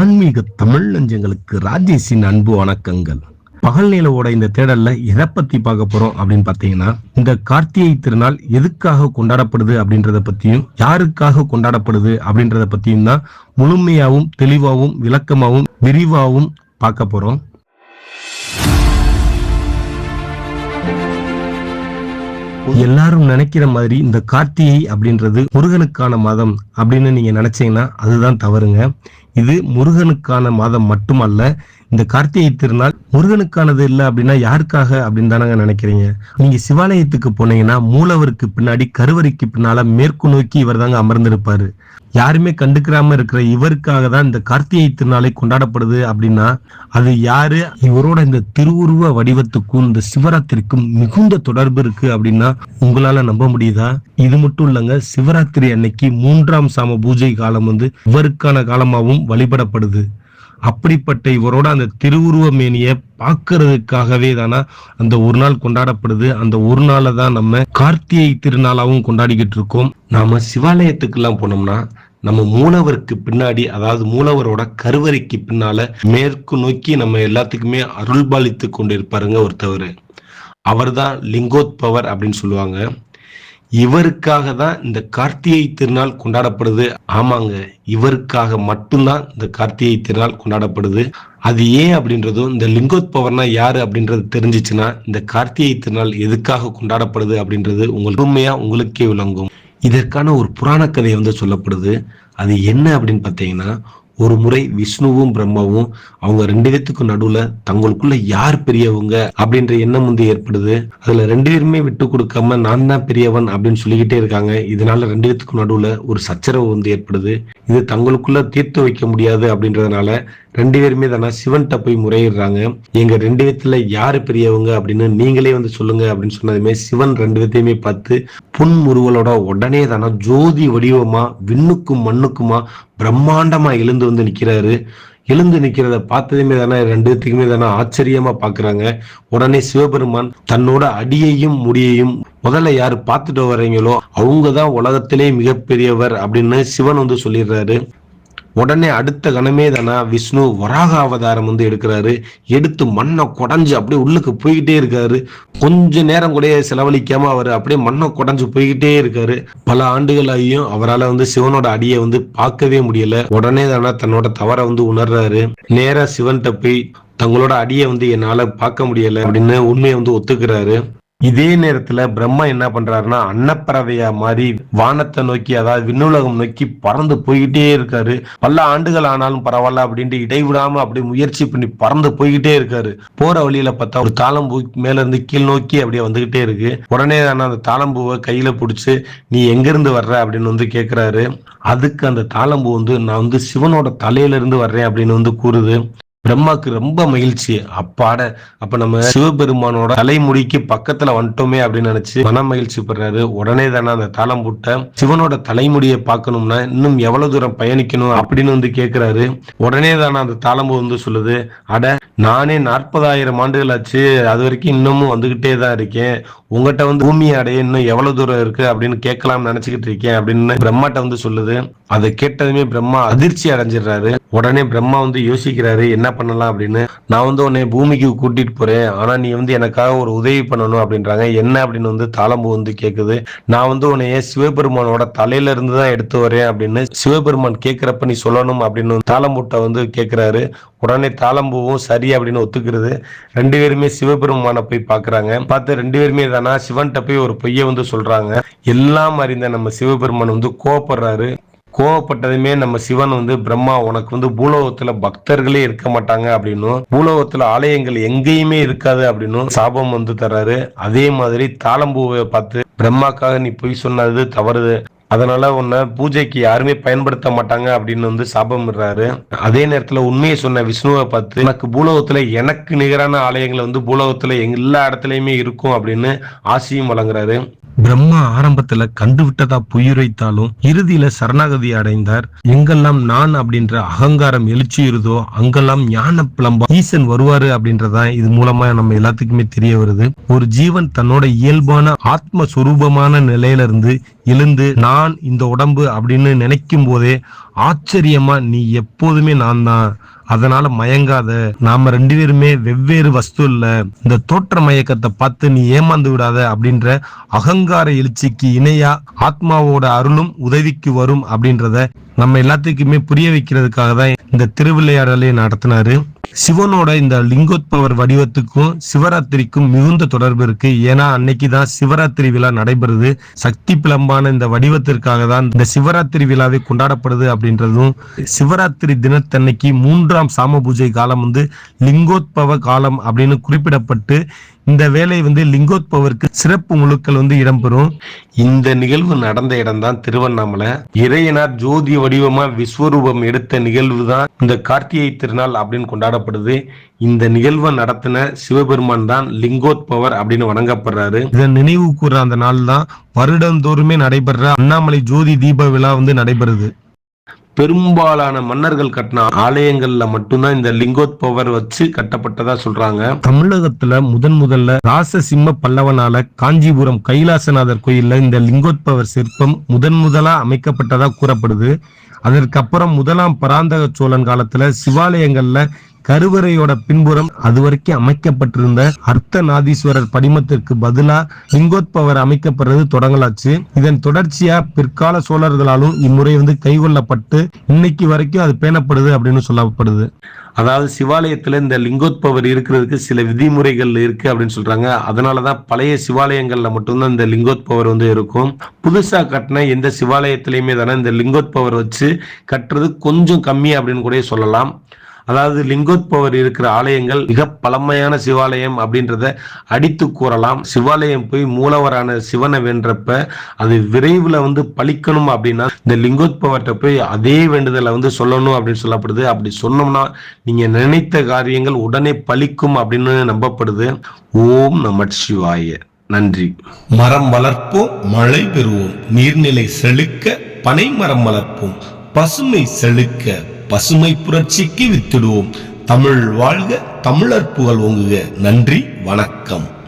ஆன்மீக தமிழ் நெஞ்சங்களுக்கு ராஜேஷின் அன்பு வணக்கங்கள். பகல் நிலவோட இந்த தேடல்ல எதை பத்தி பார்க்க போறோம் அப்படின்னு பாத்தீங்கன்னா இந்த கார்த்திகை திருநாள் எதுக்காக கொண்டாடப்படுது அப்படின்றத பத்தியும் யாருக்காக கொண்டாடப்படுது அப்படின்றத பத்தியும் தான் முழுமையாவும் தெளிவாகவும் விளக்கமாகவும் விரிவாகவும் பார்க்க போறோம். எல்லாரும் நினைக்கிற மாதிரி இந்த கார்த்திகை அப்படின்றது முருகனுக்கான மாதம் அப்படின்னு நீங்க நினைச்சீங்கன்னா அதுதான் தவறுங்க. இது முருகனுக்கான மாதம் மட்டுமல்ல இந்த கார்த்திகை திருநாள் முருகனுக்கானது இல்லை அப்படின்னா யாருக்காக அப்படின்னு தானங்க நினைக்கிறீங்க? நீங்க சிவாலயத்துக்கு போனீங்கன்னா மூலவருக்கு பின்னாடி கருவறைக்கு பின்னால மேற்கு நோக்கி இவர் தாங்க அமர்ந்திருப்பாரு. யாருமே கண்டுக்கிறாம இருக்கிற இவருக்காக தான் இந்த கார்த்திகை திருநாளை கொண்டாடப்படுது அப்படின்னா அது யாரு? இவரோட இந்த திருவுருவ வடிவத்துக்கும் இந்த சிவராத்திரிக்கும் மிகுந்த தொடர்பு இருக்கு அப்படின்னா உங்களால நம்ப முடியுதா? இது மட்டும் இல்லைங்க சிவராத்திரி அன்னைக்கு மூன்றாம் சாம பூஜை காலம் வந்து இவருக்கான காலமாகவும் வழிபடப்படுது. அப்படிப்பட்ட இவரோட அந்த திருவுருவ மேனியை பார்க்கறதுக்காகவே தானா அந்த ஒரு நாள் கொண்டாடப்படுது. அந்த ஒரு நாளை தான் நம்ம கார்த்திகை திருநாளாகவும் கொண்டாடிக்கிட்டு இருக்கோம். நாம சிவாலயத்துக்கெல்லாம் போனோம்னா நம்ம மூலவருக்கு பின்னாடி அதாவது மூலவரோட கருவறைக்கு பின்னால மேற்கு நோக்கி நம்ம எல்லாத்துக்குமே அருள்பாலித்து கொண்டு இருப்பாருங்க ஒருத்தவர். அவர்தான் லிங்கோத்பவர் அப்படின்னு சொல்லுவாங்க. இவருக்காக தான் இந்த கார்த்திகை திருநாள் கொண்டாடப்படுது. ஆமாங்க இவருக்காக மட்டும்தான் இந்த கார்த்திகை திருநாள் கொண்டாடப்படுது. அது ஏன் அப்படின்றதும் இந்த லிங்கோத்பவர்னா யாரு அப்படின்றது தெரிஞ்சிச்சுன்னா இந்த கார்த்திகை திருநாள் எதுக்காக கொண்டாடப்படுது அப்படின்றது உங்களுக்கு உண்மையா உங்களுக்கே விளங்கும். இதற்கான ஒரு புராண கதை வந்து சொல்லப்படுது. அது என்ன அப்படின்னு பார்த்தீங்கன்னா ஒரு முறை விஷ்ணுவும் பிரம்மாவும் அவங்க ரெண்டு பேத்துக்கும் நடுவுல தங்களுக்குள்ள யார் பெரியவங்க அப்படின்ற எண்ணம் வந்து ஏற்படுது. அதுல ரெண்டு பேருமே விட்டு கொடுக்காம நான் தான் பெரியவன் அப்படின்னு சொல்லிக்கிட்டே இருக்காங்க. இதனால ரெண்டு பேத்துக்கும் நடுவுல ஒரு சச்சரவு வந்து ஏற்படுது. இது தங்களுக்குள்ள தீர்த்து வைக்க முடியாது அப்படின்றதுனால ரெண்டு பேருமே தானே சிவன்கிட்ட போய் முறையிடுறாங்க. எங்க ரெண்டு பேத்துல யாரு பெரியவங்க அப்படின்னு நீங்களே வந்து சொல்லுங்க அப்படின்னு சொன்னதுமே சிவன் ரெண்டு விதத்தையுமே பார்த்து புன்முறுவலோட உடனே தானே ஜோதி வடிவமா விண்ணுக்கும் மண்ணுக்குமா பிரம்மாண்டமா எழுந்து வந்து நிக்கிறாரு. எழுந்து நிக்கிறத பார்த்ததுமே தானே ரெண்டு பேத்துக்குமே தானே ஆச்சரியமா பாக்குறாங்க உடனே சிவபெருமான் தன்னோட அடியையும் முடியையும் முதல்ல யாரு பார்த்துட்டு வர்றீங்களோ அவங்க தான் உலகத்திலே மிகப்பெரியவர் அப்படின்னு சிவன் வந்து சொல்லிடுறாரு. உடனே அடுத்த கணமே தானா விஷ்ணு வராக அவதாரம் வந்து எடுக்கிறாரு. எடுத்து மண்ணை குடஞ்சு அப்படியே உள்ளுக்கு போய்கிட்டே இருக்காரு. கொஞ்ச நேரம் கூட செலவழிக்காம அவர் அப்படியே மண்ணை குடஞ்சு போய்கிட்டே இருக்காரு. பல ஆண்டுகளாகியும் அவரால் வந்து சிவனோட அடியை வந்து பார்க்கவே முடியல. உடனே தானா தன்னோட தவறை வந்து உணர்றாரு. நேரா சிவன்கிட்ட போய் தங்களோட அடியை வந்து என்னால் பார்க்க முடியல அப்படின்னு உண்மையை வந்து ஒத்துக்கிறாரு. இதே நேரத்துல பிரம்மா என்ன பண்றாருன்னா அன்னப்பறவையா மாதிரி வானத்தை நோக்கி அதாவது விண்ணுலகம் நோக்கி பறந்து போய்கிட்டே இருக்காரு. பல ஆண்டுகள் ஆனாலும் பரவாயில்ல அப்படின்ட்டு இடைவிடாம அப்படி முயற்சி பண்ணி பறந்து போய்கிட்டே இருக்காரு. போற வழியில பார்த்தா ஒரு தாளம்பூ மேல இருந்து கீழ் நோக்கி அப்படியே வந்துகிட்டே இருக்கு. உடனே நான் அந்த தாளம்பூவை கையில பிடிச்சு நீ எங்கிருந்து வர்ற? அப்படின்னு வந்து கேக்குறாரு. அதுக்கு அந்த தாளம்பூ வந்து நான் வந்து சிவனோட தலையில இருந்து வர்றேன் அப்படின்னு வந்து கூறுது. பிரம்மாக்கு ரொம்ப மகிழ்ச்சி. அப்பாட அப்ப நம்ம சிவபெருமானோட தலைமுடிக்கு பக்கத்துல வந்துட்டோமே அப்படின்னு நினைச்சு மன மகிழ்ச்சி படுறாரு. உடனே தானே அந்த தாளம் போட்ட சிவனோட தலைமுடியை பார்க்கணும்னா இன்னும் எவ்வளவு தூரம் பயணிக்கணும் அப்படின்னு வந்து கேக்குறாரு. உடனே தானே அந்த தாளம்பு வந்து சொல்லுது அட நானே நாற்பதாயிரம் ஆண்டுகள் ஆச்சு. அது வரைக்கும் இன்னமும் வந்துகிட்டே தான் இருக்கேன். உங்ககிட்ட வந்து பூமி அடைய இன்னும் எவ்வளவு தூரம் இருக்கு அப்படின்னு கேட்கலாம்னு நினைச்சுக்கிட்டு இருக்கேன் அப்படின்னு பிரம்மாட்ட வந்து சொல்லுது. அதை கேட்டதுமே பிரம்மா அதிர்ச்சி அடைஞ்சிடுறாரு. உடனே பிரம்மா வந்து யோசிக்கிறாரு என்ன பண்ணலாம் அப்படின்னு. நான் வந்து உன்னை பூமிக்கு கூட்டிட்டு போறேன். ஆனா நீ வந்து எனக்காக ஒரு உதவி பண்ணணும் அப்படின்றாங்க. என்ன அப்படின்னு வந்து தாளம்பு வந்து கேக்குது. நான் வந்து உன்னைய சிவபெருமானோட தலையில இருந்து தான் எடுத்து வரேன் அப்படின்னு சிவபெருமான் கேக்குறப்ப நீ சொல்லணும் அப்படின்னு தாளம்பூட்ட வந்து கேக்குறாரு. உடனே தாளம்பூவும் சரி அப்படின்னு ஒத்துக்கிறது. ரெண்டு பேருமே சிவபெருமானை போய் பாக்குறாங்க. பார்த்து ரெண்டு பேருமே தானா சிவன்கிட்ட போய் ஒரு பொய்யை வந்து சொல்றாங்க. எல்லாம் அறிந்த நம்ம சிவபெருமான் வந்து கோவப்படுறாரு. கோவப்பட்டதுமே நம்ம சிவன் வந்து பிரம்மா உனக்கு வந்து பூலோகத்துல பக்தர்களே இருக்க மாட்டாங்க அப்படின்னும். பூலோகத்துல ஆலயங்கள் எங்கேயுமே இருக்காது அப்படின்னும் சாபம் வந்து தர்றாரு. அதே மாதிரி தாளம்பூவை பார்த்து பிரம்மாக்காக நீ பொய் சொன்னது தவறுது. அதனால உன்னை பூஜைக்கு யாருமே பயன்படுத்த மாட்டாங்க அப்படின்னு வந்து சாபமிடுறாரு. அதே நேரத்துல உண்மையை சொன்ன விஷ்ணுவை பார்த்து எனக்கு பூலோகத்துல எனக்கு நிகரான ஆலயங்கள் வந்து பூலோகத்துல எல்லா இடத்துலயுமே இருக்கும் அப்படின்னு ஆசையும் வழங்குறாரு. பிரம்மா ஆரம்பத்துல கண்டு விட்டதா புயுரைத்தாலும் இறுதியில சரணாகதி அடைந்தார். எங்கெல்லாம் நான் அப்படின்ற அகங்காரம் எழுச்சியுறுதோ அங்கெல்லாம் ஞான பிளம்பா ஈசன் வருவாரு அப்படின்றதான் இது மூலமா நம்ம எல்லாத்துக்குமே தெரிய வருது. ஒரு ஜீவன் தன்னோட இயல்பான ஆத்ம சுரூபமான நிலையில இருந்து எழுந்து நான் இந்த உடம்பு அப்படின்னு நினைக்கும் போதே ஆச்சரியமா நீ எப்போதுமே நான் தான் அதனால மயங்காத நாம ரெண்டு பேருமே வெவ்வேறு வஸ்து இல்ல இந்த தோற்ற மயக்கத்தை பார்த்து நீ ஏமாந்து விடாத அப்படின்ற அகங்கார எழுச்சிக்கு இணையா ஆத்மாவோட அருளும் உதவிக்கு வரும் அப்படின்றத நம்ம எல்லாத்துக்குமே புரிய வைக்கிறதுக்காக தான் இந்த திருவிளையாடலை நடத்தினாரு. சிவனோட இந்த லிங்கோத்பவர் வடிவத்துக்கும் சிவராத்திரிக்கும் மிகுந்த தொடர்பு இருக்கு. ஏன்னா அன்னைக்கு தான் சிவராத்திரி விழா நடைபெறுது. சக்தி பிளம்பான இந்த வடிவத்திற்காக தான் இந்த சிவராத்திரி விழாவை கொண்டாடப்படுது அப்படின்றதும் சிவராத்திரி தினத்தன்னைக்கு மூன்றாம் சாம பூஜை காலம் வந்து லிங்கோத்பவ காலம் அப்படின்னு குறிப்பிடப்பட்டு இந்த வேலை வந்து லிங்கோத்பவருக்கு சிறப்பு முழுக்கள் வந்து இடம்பெறும். இந்த நிகழ்வு நடந்த இடம் தான் திருவண்ணாமலை. இறையனார் ஜோதி வடிவமா விஸ்வரூபம் எடுத்த நிகழ்வு தான் இந்த கார்த்திகை திருநாள் அப்படின்னு கொண்டாடப்படுது. இந்த நிகழ்வை நடத்தின சிவபெருமான் தான் லிங்கோத்பவர் அப்படின்னு வணங்கப்படுறாரு. இதன் நினைவு கூற அந்த நாள் தான் வருடந்தோறுமே நடைபெற அண்ணாமலை ஜோதி தீப விழா வந்து நடைபெறுது. பெரும்பாலான மன்னர்கள் கட்டின ஆலயங்கள்ல மட்டும்தான் இந்த லிங்கோத்பவர் வச்சு கட்டப்பட்டதா சொல்றாங்க. தமிழகத்துல முதன் முதல்ல ராசசிம்ம பல்லவனால காஞ்சிபுரம் கைலாசநாதர் கோயில்ல இந்த லிங்கோத்பவர் சிற்பம் முதன் முதலா அமைக்கப்பட்டதா கூறப்படுது. அதற்கப்புறம் முதலாம் பராந்தக சோழன் காலத்துல சிவாலயங்கள்ல கருவறையோட பின்புறம் அது வரைக்கும் அமைக்கப்பட்டிருந்த அர்த்தநாதீஸ்வரர் படிமத்திற்கு பதிலா லிங்கோத்பவர் அமைக்கப்படுறது தொடங்கலாச்சு. இதன் தொடர்ச்சியா பிற்கால சோழர்களாலும் இம்முறை வந்து கைகொள்ளப்பட்டு இன்னைக்கு வரைக்கும் அது பேணப்படுது அப்படின்னு சொல்லப்படுது. அதாவது சிவாலயத்துல இந்த லிங்கோத்பவர் இருக்கிறதுக்கு சில விதிமுறைகள் இருக்கு அப்படின்னு சொல்றாங்க. அதனாலதான் பழைய சிவாலயங்கள்ல மட்டும்தான் இந்த லிங்கோத்பவர் வந்து இருக்கும். புதுசா கட்டின எந்த சிவாலயத்திலயுமே தானே இந்த லிங்கோத்பவர் வச்சு கட்டுறது கொஞ்சம் கம்மி அப்படின்னு கூட சொல்லலாம். அதாவது லிங்கோத்பவர் இருக்கிற ஆலயங்கள் மிக பழமையான சிவாலயம் அப்படின்றத அடித்து கூறலாம். சிவாலயம் போய் மூலவரான சிவனை வென்றப்ப அது விரைவில் வந்து பழிக்கணும் அப்படின்னா இந்த லிங்கோத்பவர்கிட்ட போய் அதே வேண்டுதலை வந்து சொல்லணும் அப்படின்னு சொல்லப்படுது. அப்படி சொன்னோம்னா நீங்க நினைத்த காரியங்கள் உடனே பழிக்கும் அப்படின்னு நம்பப்படுது. ஓம் நம சிவாய. நன்றி. மரம் வளர்ப்போம் மழை பெறுவோம். நீர்நிலை செழுக்க பனை மரம் வளர்ப்போம். பசுமை செழுக்க பசுமை புரட்சிக்கு வித்திடுவோம். தமிழ் வாழ்க தமிழர் புகழ் ஓங்குக. நன்றி வணக்கம்.